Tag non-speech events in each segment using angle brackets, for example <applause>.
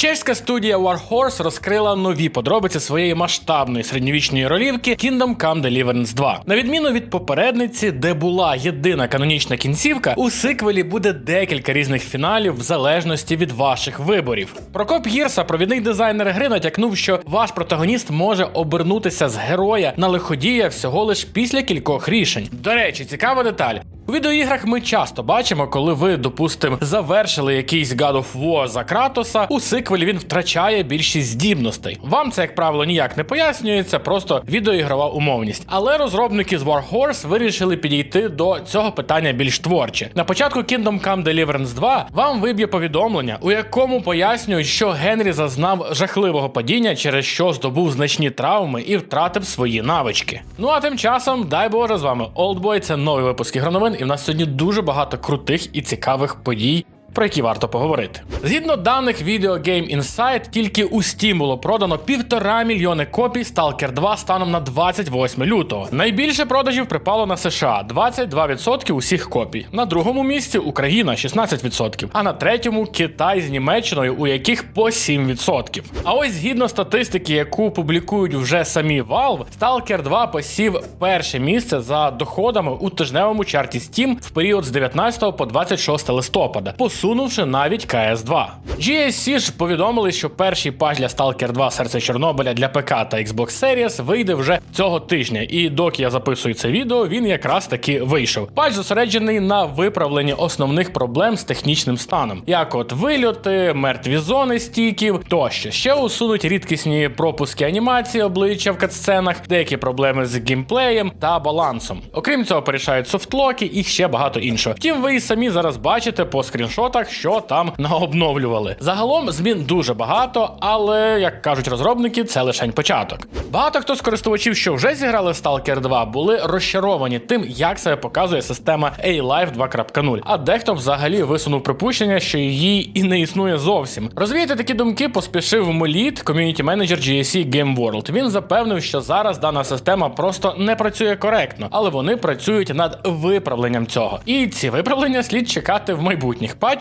Чеська студія Warhorse розкрила нові подробиці своєї масштабної середньовічної ролівки Kingdom Come Deliverance 2. На відміну від попередниці, де була єдина канонічна кінцівка, у сиквелі буде декілька різних фіналів в залежності від ваших виборів. Прокоп Гірса, провідний дизайнер гри, натякнув, що ваш протагоніст може обернутися з героя на лиходія всього лиш після кількох рішень. До речі, цікава деталь. У відеоіграх ми часто бачимо, коли ви, допустимо, завершили якийсь God of War за Кратоса, у сиквелі він втрачає більшість здібностей. Вам це, як правило, ніяк не пояснюється, просто відеоігрова умовність. Але розробники з Warhorse вирішили підійти до цього питання більш творче. На початку Kingdom Come Deliverance 2 вам виб'є повідомлення, у якому пояснюють, що Генрі зазнав жахливого падіння, через що здобув значні травми і втратив свої навички. Ну а тим часом, дай Боже, з вами Oldboy, це новий випуск ігроновин, і в нас сьогодні дуже багато крутих і цікавих подій. Про які варто поговорити. Згідно даних Video Game Insight, тільки у Steam було продано півтора мільйони копій Stalker 2 станом на 28 лютого. Найбільше продажів припало на США 22% усіх копій. На другому місці Україна 16%, а на третьому Китай з Німеччиною, у яких по 7%. А ось згідно статистики, яку публікують вже самі Valve, Stalker 2 посів перше місце за доходами у тижневому чарті Steam в період з 19 по 26 листопада, посунувши навіть CS2. GSC ж повідомили, що перший патч для Stalker 2 серце Чорнобиля для ПК та Xbox Series вийде вже цього тижня. І доки я записую це відео, він якраз таки вийшов. Патч зосереджений на виправленні основних проблем з технічним станом, як от вильоти, мертві зони стіків тощо. Ще усунуть рідкісні пропуски анімації обличчя в катсценах, деякі проблеми з геймплеєм та балансом. Окрім цього, порішають софтлоки і ще багато іншого. Втім, ви і самі зараз бачите по скріншотах, що там наобновлювали. Загалом змін дуже багато, але як кажуть розробники, це лише початок. Багато хто з користувачів, що вже зіграли в Stalker 2, були розчаровані тим, як себе показує система A-Live 2.0, а дехто взагалі висунув припущення, що її і не існує зовсім. Розвіяти такі думки поспішив Моліт, ком'юніті менеджер GSC Game World. Він запевнив, що зараз дана система просто не працює коректно, але вони працюють над виправленням цього. І ці виправлення слід чекати в майбутніх патчах.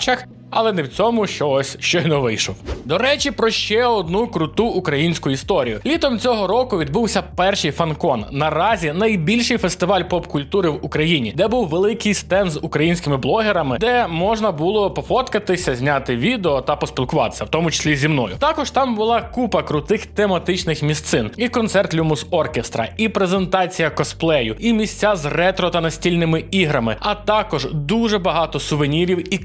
Але не в цьому, що ось щойно вийшов. До речі, про ще одну круту українську історію. Літом цього року відбувся перший фанкон. Наразі найбільший фестиваль поп-культури в Україні, де був великий стенд з українськими блогерами, де можна було пофоткатися, зняти відео та поспілкуватися, в тому числі зі мною. Також там була купа крутих тематичних місцин, і концерт Люмус Оркестра, і презентація косплею, і місця з ретро та настільними іграми, а також дуже багато сувенірів і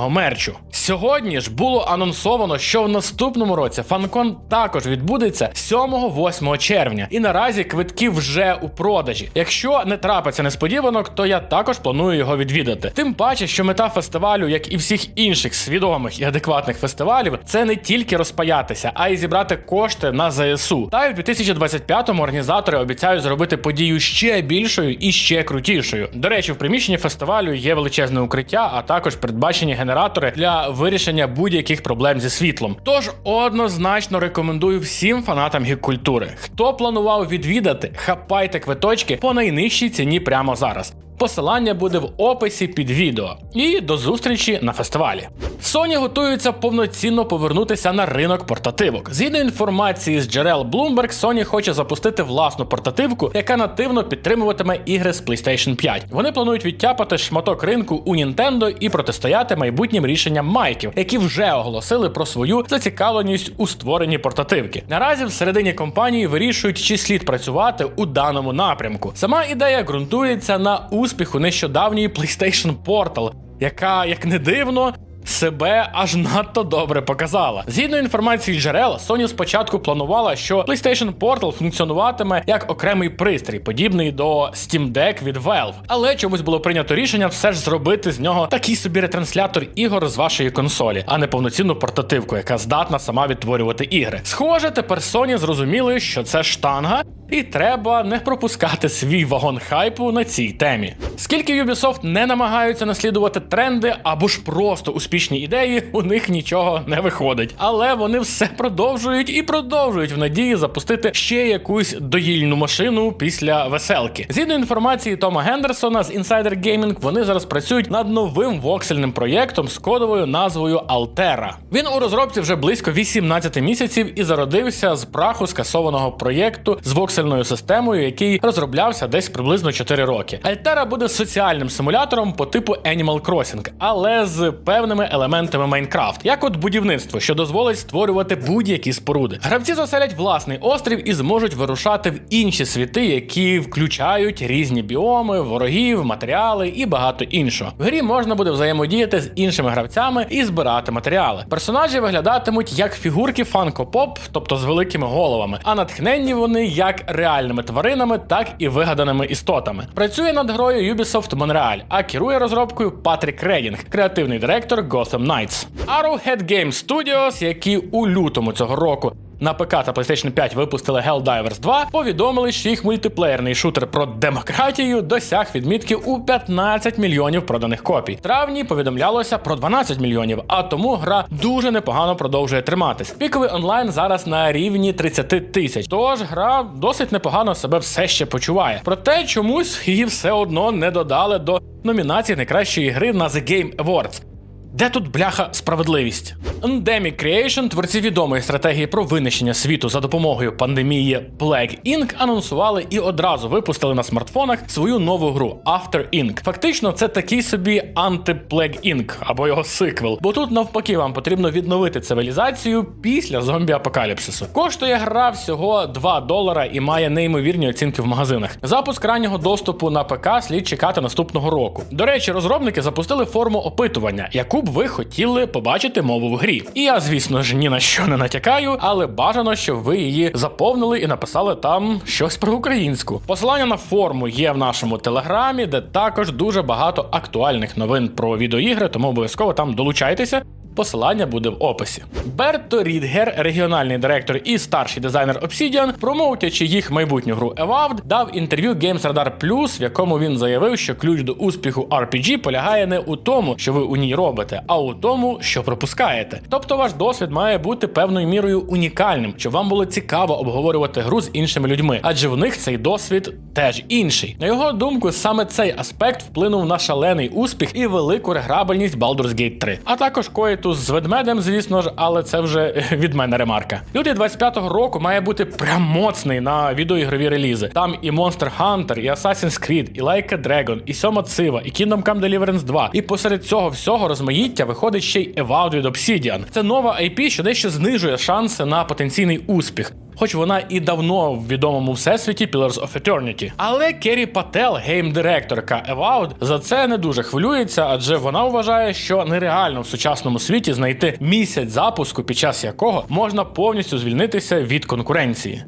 класного мерчу. Сьогодні ж було анонсовано, що в наступному році фанкон також відбудеться 7-8 червня, і наразі квитки вже у продажі. Якщо не трапиться несподіванок, то я також планую його відвідати. Тим паче, що мета фестивалю, як і всіх інших свідомих і адекватних фестивалів, це не тільки розпаятися, а й зібрати кошти на ЗСУ. Та й в 2025-му організатори обіцяють зробити подію ще більшою і ще крутішою. До речі, в приміщенні фестивалю є величезне укриття, а також передбачені генератори для вирішення будь-яких проблем зі світлом. Тож однозначно рекомендую всім фанатам гік-культури. Хто планував відвідати, хапайте квиточки по найнижчій ціні прямо зараз. Посилання буде в описі під відео. І до зустрічі на фестивалі. Sony готується повноцінно повернутися на ринок портативок. Згідно інформації з джерел Bloomberg, Sony хоче запустити власну портативку, яка нативно підтримуватиме ігри з PlayStation 5. Вони планують відтяпати шматок ринку у Nintendo і протистояти майбутнім рішенням майків, які вже оголосили про свою зацікавленість у створенні портативки. Наразі всередині компанії вирішують, чи слід працювати у даному напрямку. Сама ідея ґрунтується на успіху нещодавньої PlayStation Portal, яка, як не дивно, себе аж надто добре показала. Згідно інформації джерел, Sony спочатку планувала, що PlayStation Portal функціонуватиме як окремий пристрій, подібний до Steam Deck від Valve. Але чомусь було прийнято рішення все ж зробити з нього такий собі ретранслятор ігор з вашої консолі, а не повноцінну портативку, яка здатна сама відтворювати ігри. Схоже, тепер Sony зрозуміли, що це штанга. і треба не пропускати свій вагон хайпу на цій темі. Скільки Ubisoft не намагаються наслідувати тренди або ж просто успішні ідеї, у них нічого не виходить. Але вони все продовжують і продовжують в надії запустити ще якусь доїльну машину після веселки. Згідно інформації Тома Гендерсона з Insider Gaming, вони зараз працюють над новим воксельним проєктом з кодовою назвою Altera. Він у розробці вже близько 18 місяців і зародився з праху скасованого проєкту з воксельною системою, який розроблявся десь приблизно 4 роки. Altera буде соціальним симулятором по типу Animal Crossing, але з певними елементами Майнкрафт, як от будівництво, що дозволить створювати будь-які споруди. Гравці заселять власний острів і зможуть вирушати в інші світи, які включають різні біоми, ворогів, матеріали і багато іншого. В грі можна буде взаємодіяти з іншими гравцями і збирати матеріали. Персонажі виглядатимуть як фігурки фанко-поп, тобто з великими головами, а натхненні вони як реальними тваринами, так і вигаданими істотами. Працює над грою Ubisoft Montreal, а керує розробкою Патрік Редінг, креативний директор Gotham Knights. Arrowhead Game Studios, які у лютому цього року на ПК та PlayStation 5 випустили Helldivers 2, повідомили, що їх мультиплеєрний шутер про демократію досяг відмітки у 15 мільйонів проданих копій. В травні повідомлялося про 12 мільйонів, а тому гра дуже непогано продовжує триматись. Піковий онлайн зараз на рівні 30 тисяч. Тож гра досить непогано себе все ще почуває. Проте чомусь її все одно не додали до номінації найкращої гри на The Game Awards. Де тут бляха справедливість? Endemic Creation, творці відомої стратегії про винищення світу за допомогою пандемії Plague Inc. анонсували і одразу випустили на смартфонах свою нову гру After Inc. Фактично, це такий собі анти-Plague Inc. або його сиквел. Бо тут навпаки вам потрібно відновити цивілізацію після зомбі-апокаліпсису. Коштує гра всього 2 долара і має неймовірні оцінки в магазинах. Запуск раннього доступу на ПК слід чекати наступного року. До речі, розробники запустили форму опитування, яку б ви хотіли побачити мову в грі. І я, звісно ж, ні на що не натякаю, але бажано, щоб ви її заповнили і написали там щось про українську. Посилання на форму є в нашому телеграмі, де також дуже багато актуальних новин про відеоігри, тому обов'язково там долучайтеся. Посилання буде в описі. Берто Рідгер, регіональний директор і старший дизайнер Obsidian, промоутячи їх майбутню гру Evolved, дав інтерв'ю Games Radar Plus, в якому він заявив, що ключ до успіху RPG полягає не у тому, що ви у ній робите, а у тому, що пропускаєте. Тобто ваш досвід має бути певною мірою унікальним, щоб вам було цікаво обговорювати гру з іншими людьми, адже в них цей досвід теж інший. На його думку, саме цей аспект вплинув на шалений успіх і велику реграбельність Baldur's Gate 3. А також коїтус з ведмедем, звісно ж, але це вже <laughs> від мене ремарка. Люди 25-го року має бути прям моцний на відеоігрові релізи. Там і Monster Hunter, і Assassin's Creed, і Like a Dragon, і Сьома Цива, і Kingdom Come Deliverance 2. І посеред цього всього розмаїття виходить ще й Evolved від Obsidian. Це нова IP, що дещо знижує шанси на потенційний успіх. Хоч вона і давно в відомому всесвіті Pillars of Eternity. Але Керрі Пател, гейм-директорка Avowed, за це не дуже хвилюється, адже вона вважає, що нереально в сучасному світі знайти місяць запуску, під час якого можна повністю звільнитися від конкуренції.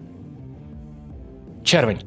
Червень.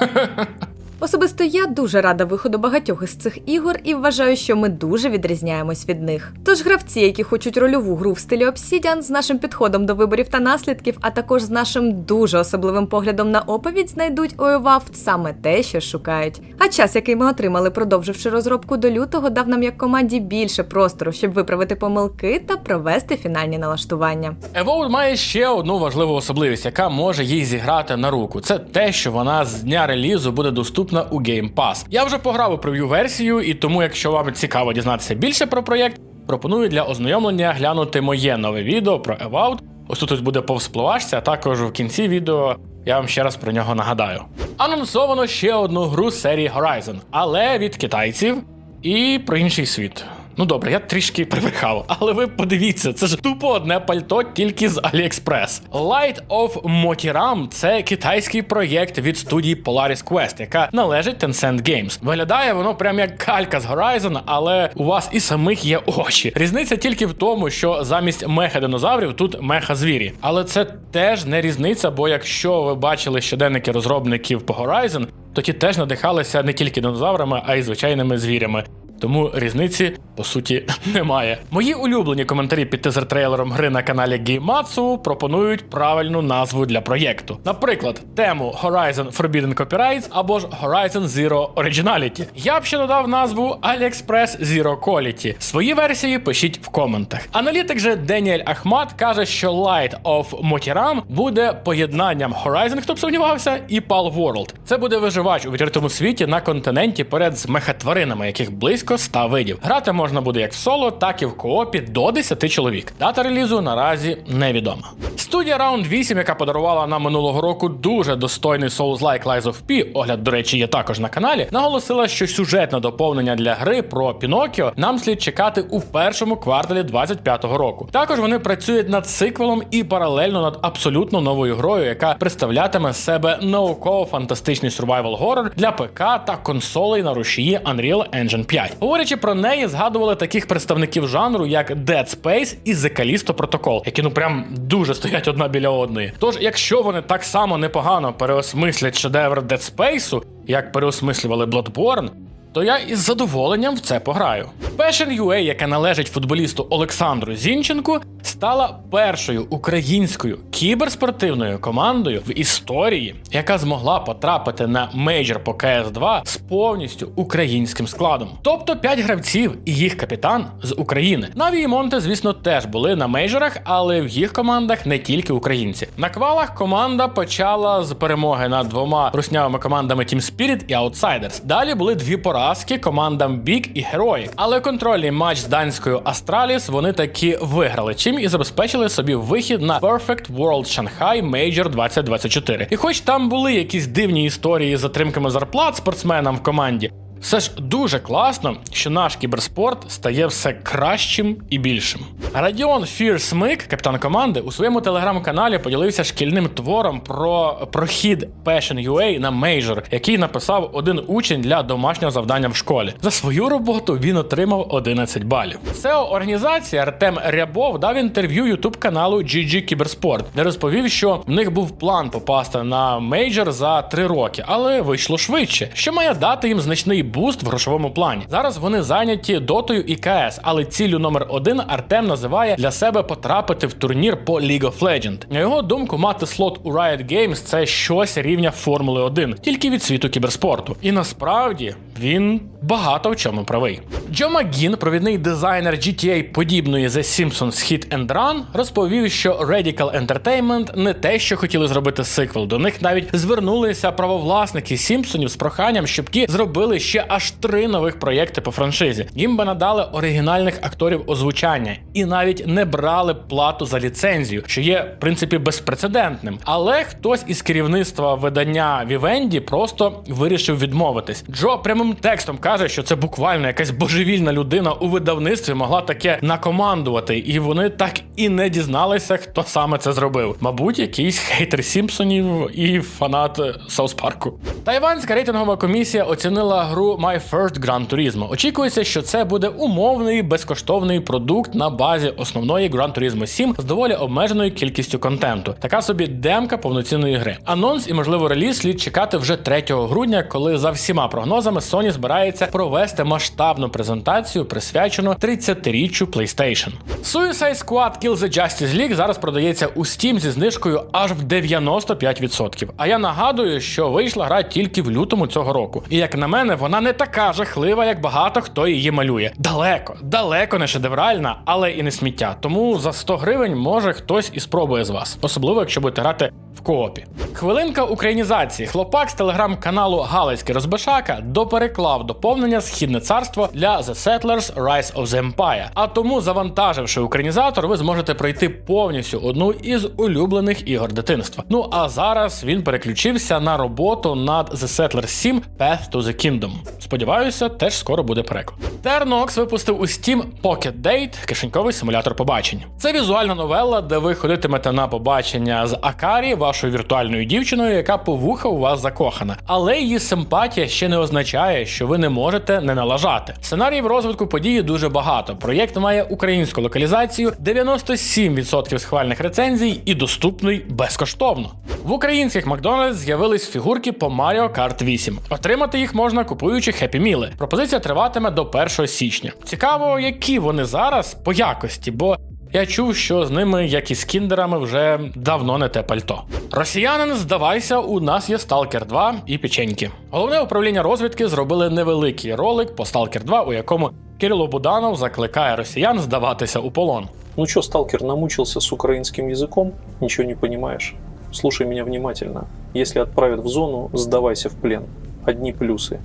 <laughs> Особисто я дуже рада виходу багатьох із цих ігор і вважаю, що ми дуже відрізняємось від них. Тож гравці, які хочуть рольову гру в стилі Obsidian, з нашим підходом до виборів та наслідків, а також з нашим дуже особливим поглядом на оповідь, знайдуть у Evolved саме те, що шукають. А час, який ми отримали, продовживши розробку до лютого, дав нам як команді більше простору, щоб виправити помилки та провести фінальні налаштування. Evolved має ще одну важливу особливість, яка може їй зіграти на руку. Це те, що вона з дня релізу буде доступна у Game Pass. Я вже пограв у прев'ю версію, і тому, якщо вам цікаво дізнатися більше про проєкт, пропоную для ознайомлення глянути моє нове відео про Evout. Ось тут буде повспливашся, а також в кінці відео я вам ще раз про нього нагадаю. Анонсовано ще одну гру серії Horizon, але від китайців і про інший світ. Ну добре, я трішки прибрехав, але ви подивіться, це ж тупо одне пальто тільки з AliExpress. Light of Motiram – це китайський проєкт від студії Polaris Quest, яка належить Tencent Games. Виглядає воно прям як калька з Horizon, але у вас і самих є очі. Різниця тільки в тому, що замість меха-динозаврів тут меха-звірі. Але це теж не різниця, бо якщо ви бачили щоденники розробників по Horizon, то ті теж надихалися не тільки динозаврами, а й звичайними звірями. Тому різниці по суті <laughs> немає. Мої улюблені коментарі під тизер трейлером гри на каналі Гейматсу пропонують правильну назву для проєкту. Наприклад, тему Horizon Forbidden Copyrights або ж Horizon Zero Originality. Я б ще додав назву AliExpress Zero Quality. Свої версії пишіть в коментах. Аналітик же Деніель Ахмат каже, що Light of Motiram буде поєднанням Horizon, хто б сумнівався, і Pal World. Це буде виживач у відкритому світі на континенті поряд з мехатваринами, яких близько 100 видів. Грати можна буде як в соло, так і в коопі до 10 чоловік. Дата релізу наразі невідома. Студія Round 8, яка подарувала нам минулого року дуже достойний Souls-like Lies of P, огляд, до речі, є також на каналі, наголосила, що сюжетне доповнення для гри про Пінокіо нам слід чекати у першому кварталі 25-го року. Також вони працюють над сиквелом і паралельно над абсолютно новою грою, яка представлятиме себе науково-фантастичний survival horror для ПК та консолей на рушії Unreal Engine 5. Говорячи про неї, згадували таких представників жанру, як Dead Space і The Callisto Protocol, які ну прям дуже стоять одна біля одної. Тож, якщо вони так само непогано переосмислять шедевр Dead Space, як переосмислювали Bloodborne, то я із задоволенням в це пограю. Passion UA, яка належить футболісту Олександру Зінченку, стала першою українською кіберспортивною командою в історії, яка змогла потрапити на мейджор по КС2 з повністю українським складом. Тобто 5 гравців і їх капітан з України. Наві і Монте, звісно, теж були на мейджорах, але в їх командах не тільки українці. На квалах команда почала з перемоги над двома руснявими командами Team Spirit і Outsiders. Далі були дві поразки командам Бік і Героїк. Але контрольний матч з данською Астраліс вони таки виграли, чим і забезпечили собі вихід на Perfect World Shanghai Major 2024. І хоч там були якісь дивні історії з затримками зарплат спортсменам в команді. Все ж дуже класно, що наш кіберспорт стає все кращим і більшим. Радіон Фір Смик, капітан команди, у своєму телеграм-каналі поділився шкільним твором про прохід Passion UA на мейджор, який написав один учень для домашнього завдання в школі. За свою роботу він отримав 11 балів. SEO організації Артем Рябов дав інтерв'ю ютуб каналу GG Кіберспорт, де розповів, що в них був план попасти на мейджор за 3 роки, але вийшло швидше, що має дати їм значний буст в грошовому плані. Зараз вони зайняті дотою і КС, але ціллю номер один Артем називає для себе потрапити в турнір по League of Legends. На його думку, мати слот у Riot Games – це щось рівня Формули 1, тільки від світу кіберспорту. І насправді він багато в чому правий. Джо Макгін, провідний дизайнер GTA подібної The Simpsons Hit and Run, розповів, що Radical Entertainment не те, що хотіли зробити сиквел. До них навіть звернулися правовласники Сімпсонів з проханням, щоб ті зробили ще аж три нових проєкти по франшизі. Їм би надали оригінальних акторів озвучання і навіть не брали плату за ліцензію, що є в принципі безпрецедентним. Але хтось із керівництва видання Vivendi просто вирішив відмовитись. Джо прямим текстом каже, що це буквально якась божевільна людина у видавництві могла таке накомандувати, і вони так і не дізналися, хто саме це зробив. Мабуть, якийсь хейтер Сімпсонів і фанат Саус Парку. Тайванська рейтингова комісія оцінила гру My First Gran Turismo. Очікується, що це буде умовний безкоштовний продукт на базі основної Gran Turismo 7 з доволі обмеженою кількістю контенту. Така собі демка повноцінної гри. Анонс і можливо реліз слід чекати вже 3 грудня, коли за всіма прогнозами Sony збирається провести масштабну презентацію, присвячену 30-річчю PlayStation. Suicide Squad Kill the Justice League зараз продається у Steam зі знижкою аж в 95%. А я нагадую, що вийшла гра тільки в лютому цього року. І як на мене, вона не така жахлива, як багато хто її малює. Далеко, далеко не шедевральна, але і не сміття. Тому за 100 гривень може хтось і спробує з вас, особливо якщо будете грати в коопі. Хвилинка українізації. Хлопак з телеграм-каналу Галицький Розбишака допереклав доповнення Східне царство для The Settlers Rise of the Empire. А тому, завантаживши українізатор, ви зможете пройти повністю одну із улюблених ігор дитинства. Ну а зараз він переключився на роботу над The Settlers 7 Path to the Kingdom. Сподіваюся, теж скоро буде переклад. Ternox випустив у Steam Pocket Date, кишеньковий симулятор побачень. Це візуальна новела, де ви ходитимете на побачення з Акарі, вашою віртуальною дівчиною, яка по вуха у вас закохана. Але її симпатія ще не означає, що ви не можете не налажати. Сценаріїв розвитку події дуже багато. Проєкт має українську локалізацію, 97% схвальних рецензій і доступний безкоштовно. В українських Макдональдс з'явились фігурки по Mario Kart 8. Отримати їх можна купуючи Happy Meal. Пропозиція триватиме до 1 січня. Цікаво, які вони зараз по якості, бо я чув, що з ними, як і з кіндерами, вже давно не те пальто. Росіянин, здавайся, у нас є Stalker 2 і печеньки. Головне управління розвідки зробили невеликий ролик по Stalker 2, у якому Кирило Буданов закликає росіян здаватися у полон. Ну чё, сталкер, намучился с украинским языком? Ничего не понимаешь? Слушай меня внимательно. Если отправят в зону, сдавайся в плен. Одни плюсы.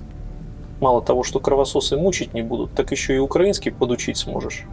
Мало того, что кровососы мучить не будут, так еще и украинский подучить сможешь.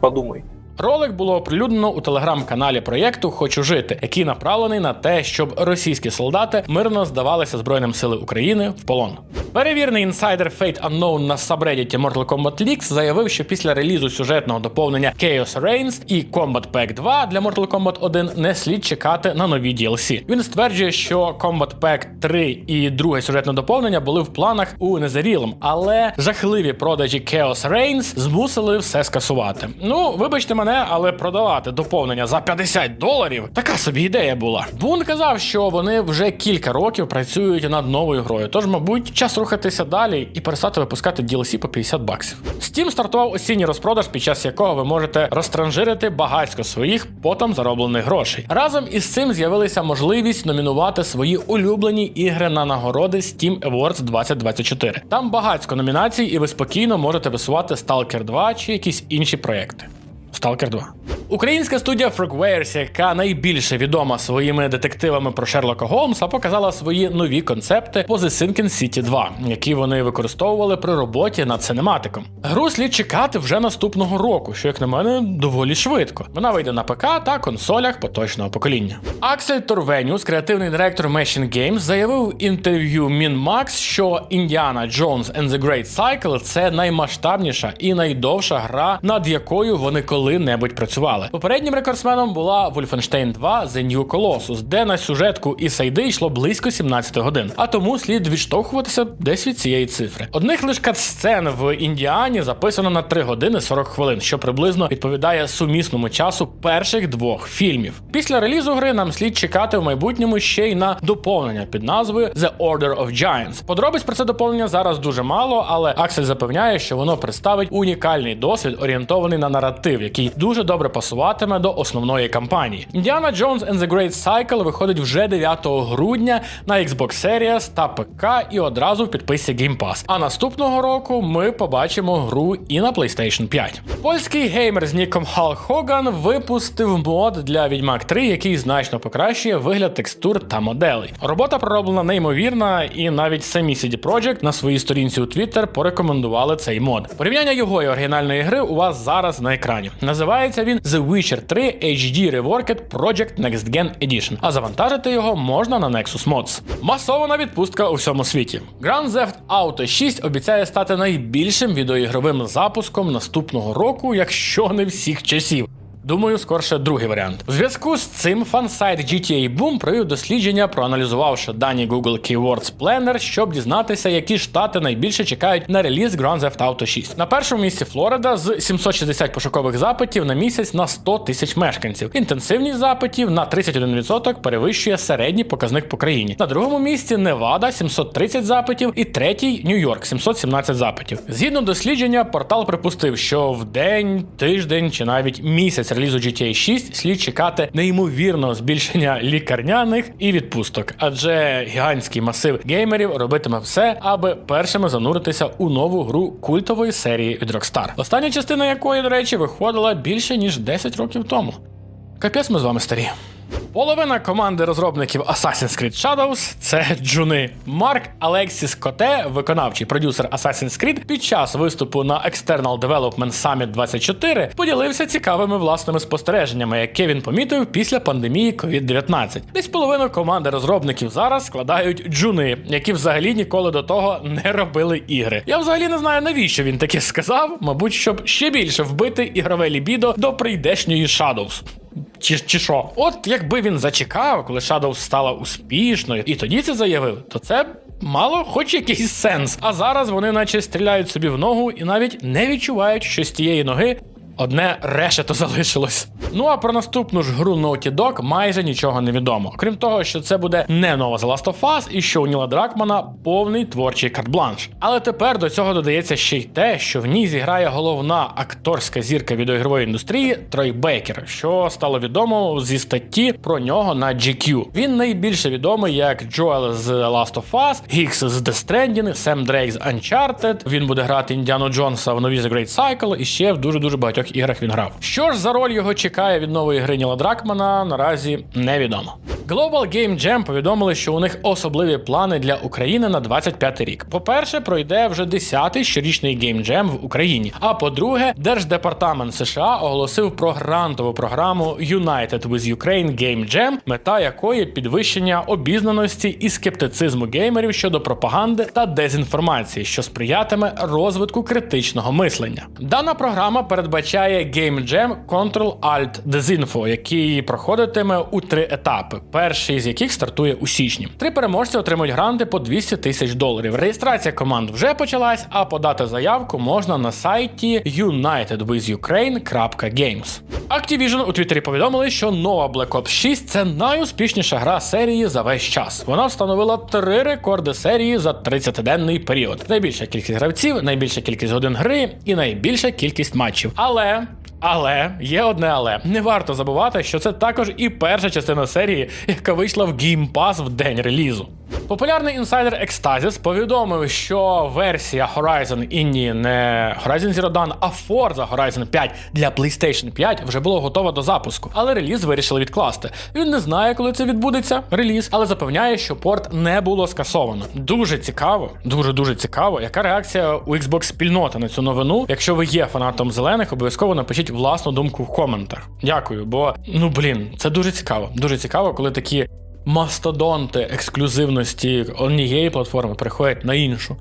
Подумай. Ролик було оприлюднено у телеграм-каналі проєкту Хочу жити, який направлений на те, щоб російські солдати мирно здавалися Збройним сили України в полон. Перевірний інсайдер Fate Unknown на сабреддіті Mortal Kombat Leaks заявив, що після релізу сюжетного доповнення Chaos Reigns і Combat Pack 2 для Mortal Kombat 1 не слід чекати на нові DLC. Він стверджує, що Combat Pack 3 і друге сюжетне доповнення були в планах у незарілим, але жахливі продажі Chaos Reigns змусили все скасувати. Ну, вибачте мене, але продавати доповнення за 50 доларів така собі ідея була. Бун казав, що вони вже кілька років працюють над новою грою, тож, мабуть, час рухатися далі і перестати випускати DLC по 50 баксів. Steam стартував осінній розпродаж, під час якого ви можете розтранжирити багатько своїх потом зароблених грошей. Разом із цим з'явилася можливість номінувати свої улюблені ігри на нагороди Steam Awards 2024. Там багатько номінацій, і ви спокійно можете висувати Stalker 2 чи якісь інші проекти. Stalker 2. Українська студія Frogwares, яка найбільше відома своїми детективами про Шерлока Голмса, показала свої нові концепти по The Sinking City 2, які вони використовували при роботі над синематиком. Гру слід чекати вже наступного року, що, як на мене, доволі швидко. Вона вийде на ПК та консолях поточного покоління. Аксель Торвеніус, креативний директор Machine Games, заявив в інтерв'ю MinMax, що Indiana Jones and the Great Cycle це наймасштабніша і найдовша гра, над якою вони коли-небудь працювали. Попереднім рекордсменом була Wolfenstein 2 The New Colossus, де на сюжетку і сайди йшло близько 17 годин. А тому слід відштовхуватися десь від цієї цифри. Одних лише катсцен в Індіані записано на 3 години 40 хвилин, що приблизно відповідає сумісному часу перших двох фільмів. Після релізу гри нам слід чекати в майбутньому ще й на доповнення під назвою The Order of Giants. Подробиць про це доповнення зараз дуже мало, але Аксель запевняє, що воно представить унікальний досвід, орієнтований на наратив, який дуже добре пасуватиме до основної кампанії. Indiana Jones and the Great Cycle виходить вже 9 грудня на Xbox Series та ПК і одразу в підписці Game Pass. А наступного року ми побачимо гру і на PlayStation 5. Польський геймер з ніком Хал Хоган випустив мод для Відьмак 3, який значно покращує вигляд текстур та моделей. Робота пророблена неймовірна, і навіть самі CD Projekt на своїй сторінці у Twitter порекомендували цей мод. Порівняння його і оригінальної гри у вас зараз на екрані. Називається він The Witcher 3 HD Reworked Project Next Gen Edition, а завантажити його можна на Nexus Mods. Масована відпустка у всьому світі. Grand Theft Auto 6 обіцяє стати найбільшим відеоігровим запуском наступного року, якщо не всіх часів. Думаю, скорше другий варіант. У зв'язку з цим фан-сайт GTA Boom провів дослідження, проаналізувавши дані Google Keywords Planner, щоб дізнатися, які штати найбільше чекають на реліз Grand Theft Auto 6. На першому місці Флорида з 760 пошукових запитів на місяць на 100 тисяч мешканців. Інтенсивність запитів на 31% перевищує середній показник по країні. На другому місці Невада 730 запитів і третій Нью-Йорк 717 запитів. Згідно дослідження, портал припустив, що в день, тиждень чи навіть місяць релізу GTA 6 слід чекати неймовірного збільшення лікарняних і відпусток, адже гігантський масив геймерів робитиме все, аби першими зануритися у нову гру культової серії від Rockstar. Остання частина якої, до речі, виходила більше ніж 10 років тому. Капець ми з вами старі. Половина команди розробників Assassin's Creed Shadows – це джуни. Марк Алексіс Коте, виконавчий продюсер Assassin's Creed, під час виступу на External Development Summit 24 поділився цікавими власними спостереженнями, яке він помітив після пандемії COVID-19. Десь половину команди розробників зараз складають джуни, які взагалі ніколи до того не робили ігри. Я взагалі не знаю, навіщо він таке сказав, мабуть, щоб ще більше вбити ігрове лібідо до прийдешньої Shadows. Чи, чи що? От якби він зачекав, коли Shadow стала успішною, і тоді це заявив, то це мало хоч якийсь сенс. А зараз вони наче стріляють собі в ногу і навіть не відчувають, що з тієї ноги одне решето залишилось. Ну а про наступну ж гру Naughty Dog майже нічого не відомо. Крім того, що це буде не нова The Last of Us і що у Ніла Дракмана повний творчий карт-бланш. Але тепер до цього додається ще й те, що в ній зіграє головна акторська зірка відеоігрової індустрії Трой Бейкер, що стало відомо зі статті про нього на GQ. Він найбільше відомий як Джоел з Last of Us, Гікс з The Stranding, Сем Дрейк з Uncharted. Він буде грати Індіану Джонса в новій The Great Cycle і ще в дуже дуже багатьох іграх він грав. Що ж за роль його чекає від нової гри Ніла Дракмана, наразі невідомо. Global Game Jam повідомили, що у них особливі плани для України на 25 й рік. По-перше, пройде вже 10-й щорічний Game Jam в Україні. А по-друге, Держдепартамент США оголосив про грантову програму United with Ukraine Game Jam, мета якої підвищення обізнаності і скептицизму геймерів щодо пропаганди та дезінформації, що сприятиме розвитку критичного мислення. Дана програма передбачає Game Jam Control Alt Desinfo, який проходитиме у три етапи, перший з яких стартує у січні. Три переможці отримують гранти по 200 тисяч доларів. Реєстрація команд вже почалась, а подати заявку можна на сайті unitedwithukraine.games. Activision у Твіттері повідомили, що нова Black Ops 6 це найуспішніша гра серії за весь час. Вона встановила три рекорди серії за 30-денний період. Найбільша кількість гравців, найбільша кількість годин гри і найбільша кількість матчів. Але. Але є одне але не варто забувати, що це також і перша частина серії, яка вийшла в Game Pass в день релізу. Популярний інсайдер Ecstasis повідомив, що версія Horizon і ні, не Horizon Zero Dawn, а Forza Horizon 5 для PlayStation 5 вже було готова до запуску, але реліз вирішили відкласти. Він не знає, коли це відбудеться, реліз, але запевняє, що порт не було скасовано. Дуже цікаво, дуже дуже цікаво, яка реакція у Xbox спільноти на цю новину. Якщо ви є фанатом зелених, обов'язково напишіть власну думку в коментах. Дякую, бо ну блін, це дуже цікаво. Дуже цікаво, коли такі мастодонти ексклюзивності однієї платформи переходять на іншу.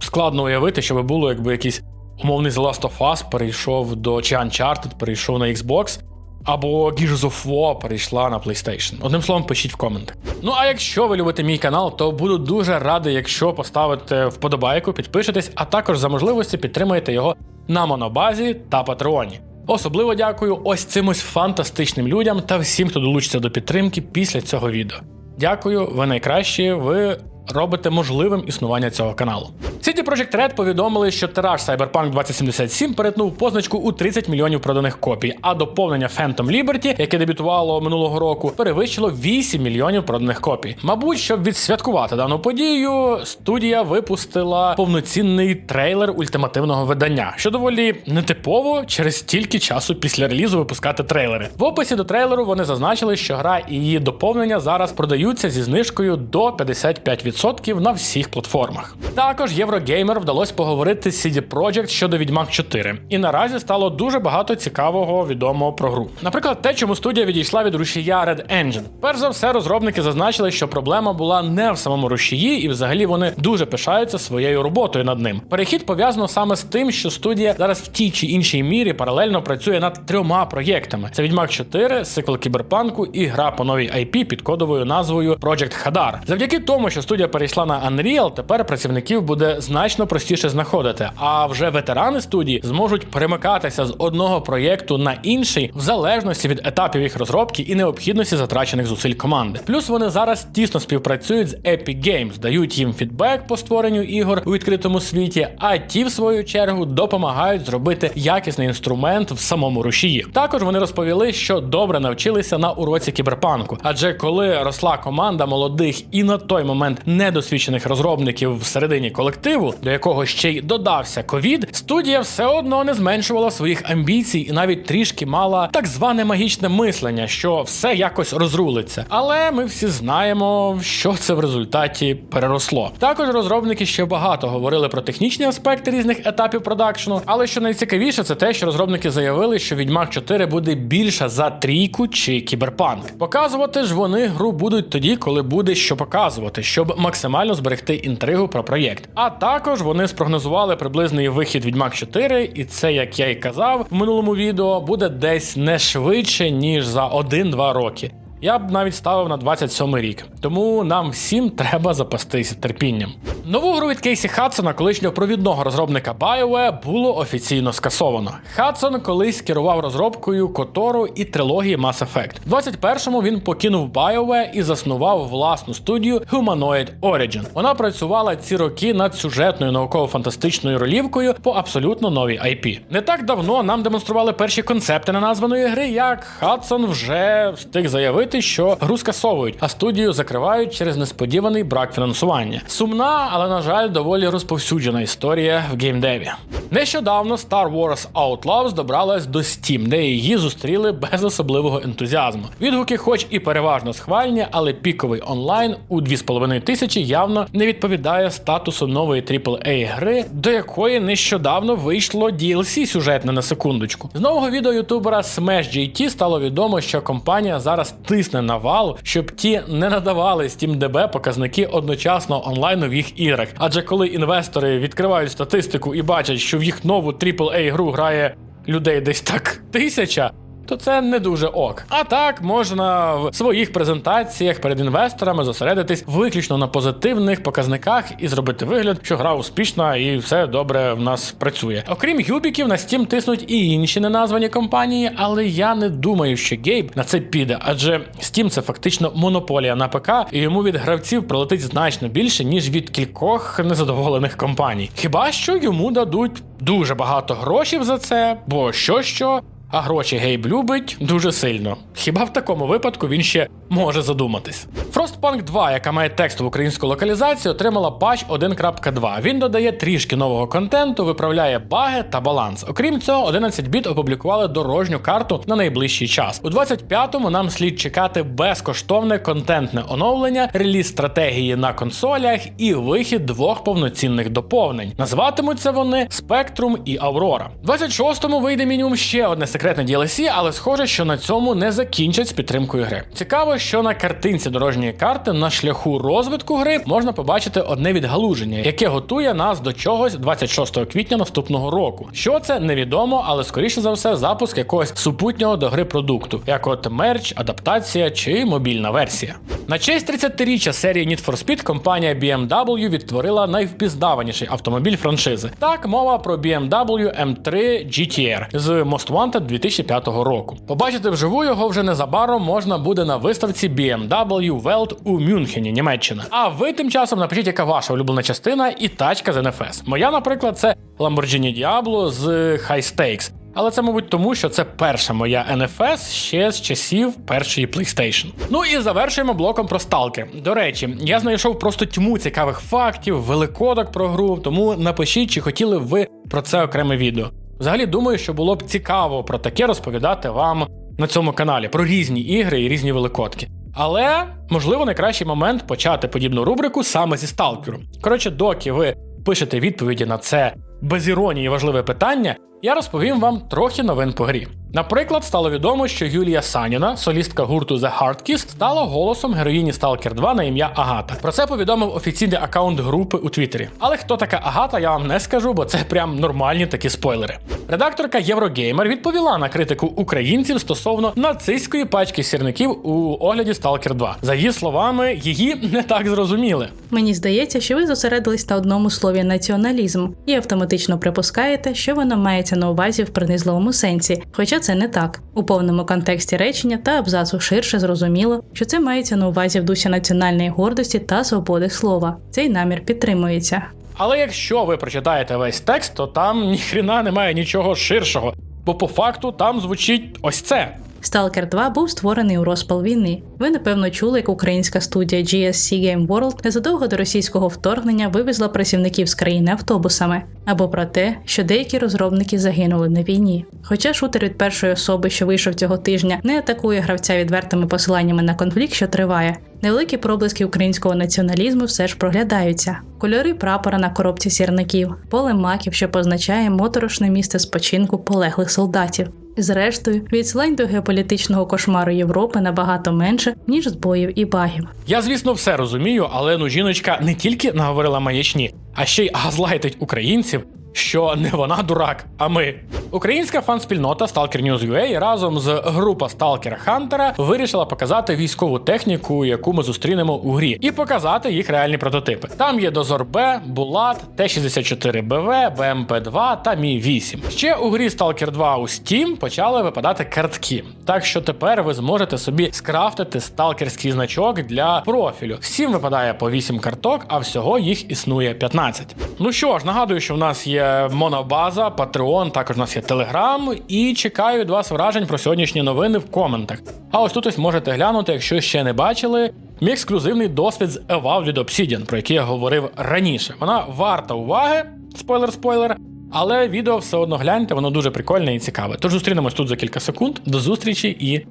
Складно уявити, що би було, якби якийсь умовний The Last of Us перейшов до чи Uncharted перейшов на Xbox, або Gears of War перейшла на PlayStation. Одним словом, пишіть в коментах. Ну а якщо ви любите мій канал, то буду дуже радий, якщо поставите вподобайку, підпишетесь, а також за можливості підтримаєте його на монобазі та патреоні. Особливо дякую ось цим фантастичним людям та всім, хто долучиться до підтримки після цього відео. Дякую, ви найкращі. Ви робите можливим існування цього каналу. CD Projekt Red повідомили, що тираж Cyberpunk 2077 перетнув позначку у 30 мільйонів проданих копій, а доповнення Phantom Liberty, яке дебютувало минулого року, перевищило 8 мільйонів проданих копій. Мабуть, щоб відсвяткувати дану подію, студія випустила повноцінний трейлер ультимативного видання, що доволі нетипово через стільки часу після релізу випускати трейлери. В описі до трейлеру вони зазначили, що гра і її доповнення зараз продаються зі знижкою до 55% на всіх платформах. Також Єврогеймер вдалося поговорити з CD Projekt щодо Відьмак 4, і наразі стало дуже багато цікавого відомого про гру. Наприклад, те, чому студія відійшла від рушія Red Engine. Перш за все, розробники зазначили, що проблема була не в самому рушії, і взагалі вони дуже пишаються своєю роботою над ним. Перехід пов'язано саме з тим, що студія зараз в тій чи іншій мірі паралельно працює над трьома проєктами: це Відьмак 4, сиквел кіберпанку і гра по новій IP під кодовою назвою Project Hadar. Завдяки тому, що студія перейшла на Unreal, тепер працівників буде значно простіше знаходити. А вже ветерани студії зможуть перемикатися з одного проєкту на інший в залежності від етапів їх розробки і необхідності затрачених зусиль команди. Плюс вони зараз тісно співпрацюють з Epic Games, дають їм фідбек по створенню ігор у відкритому світі, а ті, в свою чергу, допомагають зробити якісний інструмент в самому рушії. Також вони розповіли, що добре навчилися на уроці кіберпанку, адже коли росла команда молодих і на той момент недосвідчених розробників всередині колективу, до якого ще й додався ковід, студія все одно не зменшувала своїх амбіцій і навіть трішки мала так зване магічне мислення, що все якось розрулиться. Але ми всі знаємо, що це в результаті переросло. Також розробники ще багато говорили про технічні аспекти різних етапів продакшну. Але що найцікавіше, це те, що розробники заявили, що Відьмак 4 буде більша за трійку чи кіберпанк. Показувати ж вони гру будуть тоді, коли буде що показувати, щоб максимально зберегти інтригу про проєкт. А також вони спрогнозували приблизний вихід Відьмак 4, і це, як я й казав в минулому відео, буде десь не швидше ніж за 1-2 роки. Я б навіть ставив на 27 рік, тому нам всім треба запастися терпінням. Нову гру від Кейсі Хадсона, колишнього провідного розробника BioWare, було офіційно скасовано. Хадсон колись керував розробкою Котору і трилогії Mass Effect. У 21-му він покинув BioWare і заснував власну студію Humanoid Origin. Вона працювала ці роки над сюжетною науково-фантастичною ролівкою по абсолютно новій IP. Не так давно нам демонстрували перші концепти неназваної гри, як Хадсон вже встиг заявити, що гру скасовують, а студію закривають через несподіваний брак фінансування. Сумна, але на жаль, доволі розповсюджена історія в геймдеві. Нещодавно Star Wars Outlaws добралась до Steam, де її зустріли без особливого ентузіазму. Відгуки, хоч і переважно схвальні, але піковий онлайн у 2,5 тисячі явно не відповідає статусу нової AAA гри, до якої нещодавно вийшло DLC сюжетне на секундочку. З нового відео ютубера Smash GT стало відомо, що компанія зараз тисне на вал, щоб ті не надавали SteamDB показники одночасно онлайн в їх іграх. Адже коли інвестори відкривають статистику і бачать, що в їх нову AAA гру грає людей десь так тисяча. То це не дуже ок. А так можна в своїх презентаціях перед інвесторами зосередитись виключно на позитивних показниках і зробити вигляд, що гра успішна і все добре в нас працює. Окрім юбіків, на Steam тиснуть і інші неназвані компанії, але я не думаю, що Гейб на це піде, адже Steam це фактично монополія на ПК, і йому від гравців прилетить значно більше, ніж від кількох незадоволених компаній. Хіба що йому дадуть дуже багато грошей за це, бо що що. А гроші Гейб любить дуже сильно. Хіба в такому випадку він ще може задуматись? Frostpunk 2, яка має текстову українську локалізацію, отримала патч 1.2. Він додає трішки нового контенту, виправляє баги та баланс. Окрім цього, 11 біт опублікували дорожню карту на найближчий час. У 25-му нам слід чекати безкоштовне контентне оновлення, реліз стратегії на консолях і вихід двох повноцінних доповнень. Назватимуться вони Spectrum і Aurora. У 26-му вийде мінімум ще одне секретне DLC, але схоже, що на цьому не закінчать з підтримкою гри. Цікаво, що на картинці дорожньої карти на шляху розвитку гри можна побачити одне відгалуження, яке готує нас до чогось 26 квітня наступного року. Що це невідомо, але скоріше за все запуск якогось супутнього до гри продукту, як от мерч, адаптація чи мобільна версія. На честь 30-річчя серії Need for Speed компанія BMW відтворила найвпізнаваніший автомобіль франшизи. Так, мова про BMW M3 GTR з Most Wanted 2005 року. Побачити вживу його вже незабаром можна буде на виставці BMW Welt у Мюнхені, Німеччина. А ви тим часом напишіть, яка ваша улюблена частина і тачка з NFS. Моя, наприклад, це Lamborghini Diablo з High Stakes. Але це, мабуть, тому, що це перша моя NFS ще з часів першої PlayStation. Ну і завершуємо блоком про сталки. До речі, я знайшов просто тьму цікавих фактів, великодок про гру, тому напишіть, чи хотіли б ви про це окреме відео. Взагалі думаю, що було б цікаво про таке розповідати вам на цьому каналі, про різні ігри і різні великодки. Але можливо найкращий момент почати подібну рубрику саме зі сталкером. Коротше, доки ви пишете відповіді на це без іронії важливе питання, я розповім вам трохи новин по грі. Наприклад, стало відомо, що Юлія Саніна, солістка гурту The Hard Kiss, стала голосом героїні Stalker 2 на ім'я Агата. Про це повідомив офіційний аккаунт групи у Твіттері. Але хто така Агата, я вам не скажу, бо це прям нормальні такі спойлери. Редакторка Єврогеймер відповіла на критику українців стосовно нацистської пачки сірників у огляді Stalker 2. За її словами, її не так зрозуміли. Мені здається, що ви зосередились на одному слові націоналізм і автоматично припускаєте, що воно мається на увазі в принизливому сенсі, хоча це не так. У повному контексті речення та абзацу ширше зрозуміло, що це мається на увазі в дусі національної гордості та свободи слова. Цей намір підтримується. Але якщо ви прочитаєте весь текст, то там <laughs> ніхрена немає нічого ширшого, бо по факту там звучить ось це. Stalker 2 був створений у розпал війни. Ви напевно чули, як українська студія GSC Game World незадовго до російського вторгнення вивезла працівників з країни автобусами, або про те, що деякі розробники загинули на війні. Хоча шутер від першої особи, що вийшов цього тижня, не атакує гравця відвертими посиланнями на конфлікт, що триває. Невеликі проблиски українського націоналізму все ж проглядаються. Кольори прапора на коробці сірників, поле маків, що позначає моторошне місце спочинку полеглих солдатів. Зрештою, відсилань до геополітичного кошмару Європи набагато менше, ніж збоїв і багів. Я, звісно, все розумію, але ну жіночка не тільки наговорила маячні, а ще й газлайтить українців, що не вона дурак, а ми. Українська фан-спільнота Stalker News UA разом з група Stalker Hunter вирішила показати військову техніку, яку ми зустрінемо у грі, і показати їх реальні прототипи. Там є Дозор Б, Булат, Т-64БВ, БМП-2 та Мі 8. Ще у грі Stalker 2 у Steam почали випадати картки. Так що тепер ви зможете собі скрафтити сталкерський значок для профілю. Всім випадає по 8 карток, а всього їх існує 15. Ну що ж, нагадую, що в нас є монобаза, Patreon, також у нас є Telegram, і чекаю від вас вражень про сьогоднішні новини в коментах. А ось тут ось можете глянути, якщо ще не бачили. Мій ексклюзивний досвід з Eval від Obsidian, про який я говорив раніше. Вона варта уваги, спойлер-спойлер. Але відео все одно гляньте, воно дуже прикольне і цікаве. Тож зустрінемось тут за кілька секунд. До зустрічі і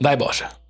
дай Боже!